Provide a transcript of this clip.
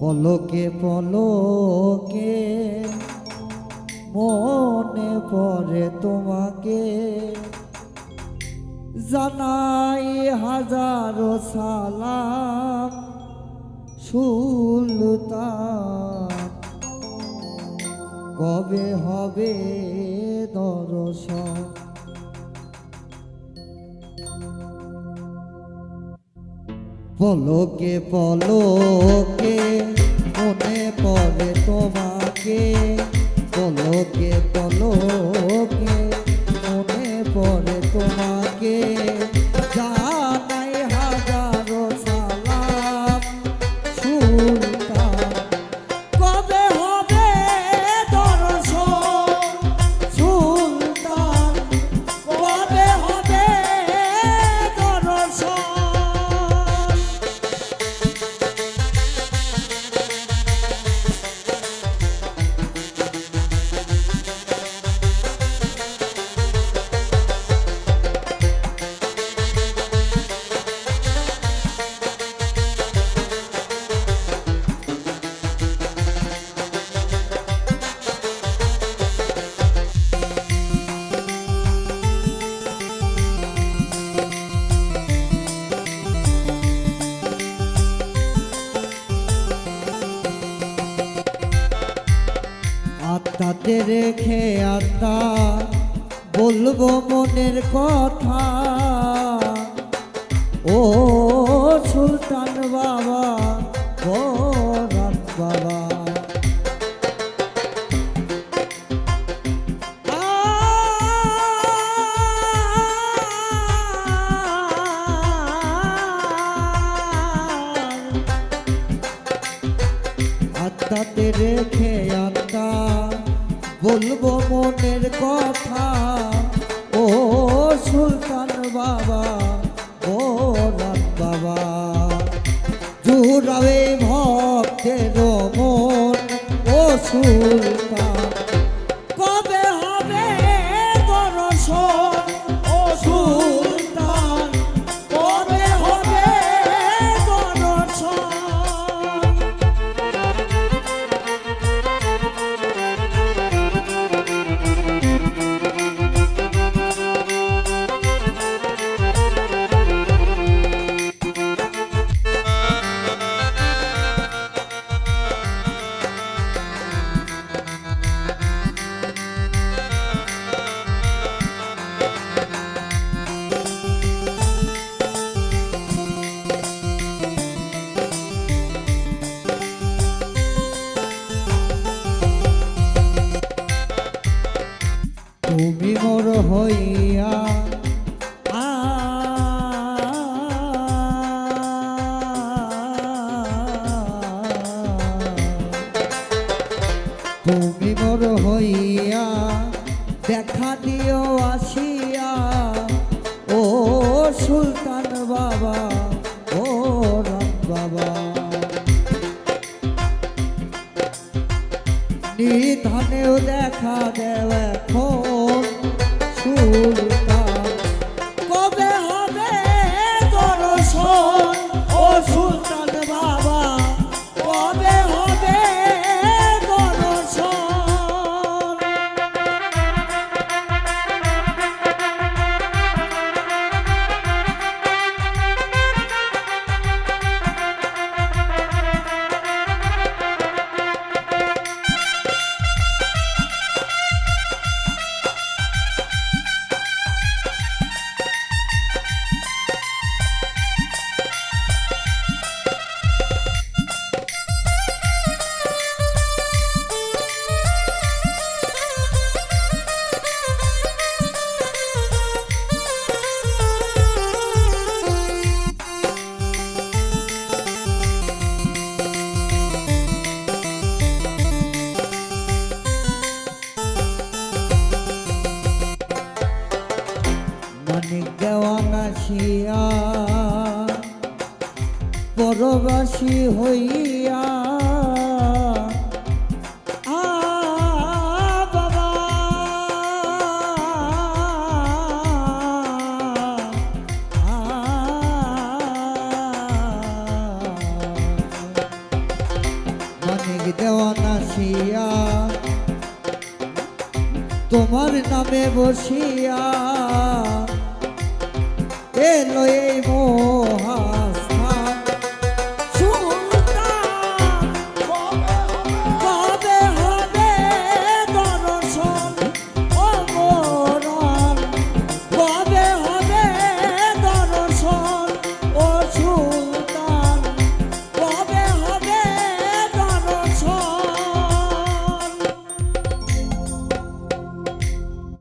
পলকে পলকে মনে পড়ে তোমাকে। জানাই হাজারো সালাম সুলতান। কবে হবে পলকে পলকে মনে পড়ে রেখে আত্মা বলব মনের কথা। ও সুলতান বাবা বরান বাবা। আত্মাতে রেখে বলব মনের কথা। ও সুলতান বাবা ও রাত বাবা। জুড়াবে ভক্তের মন ও সুলতান তুমি মোর হইয়া তুমি মোর হইয়া দেখা দিও আসিয়া। ও সুলতান বাবা, ও রাম বাবা। নিধানেও দেখা দেও Ooh. আসিয়া পরবাসী হইয়া তোমার নামে বসিয়া লয়ে মন।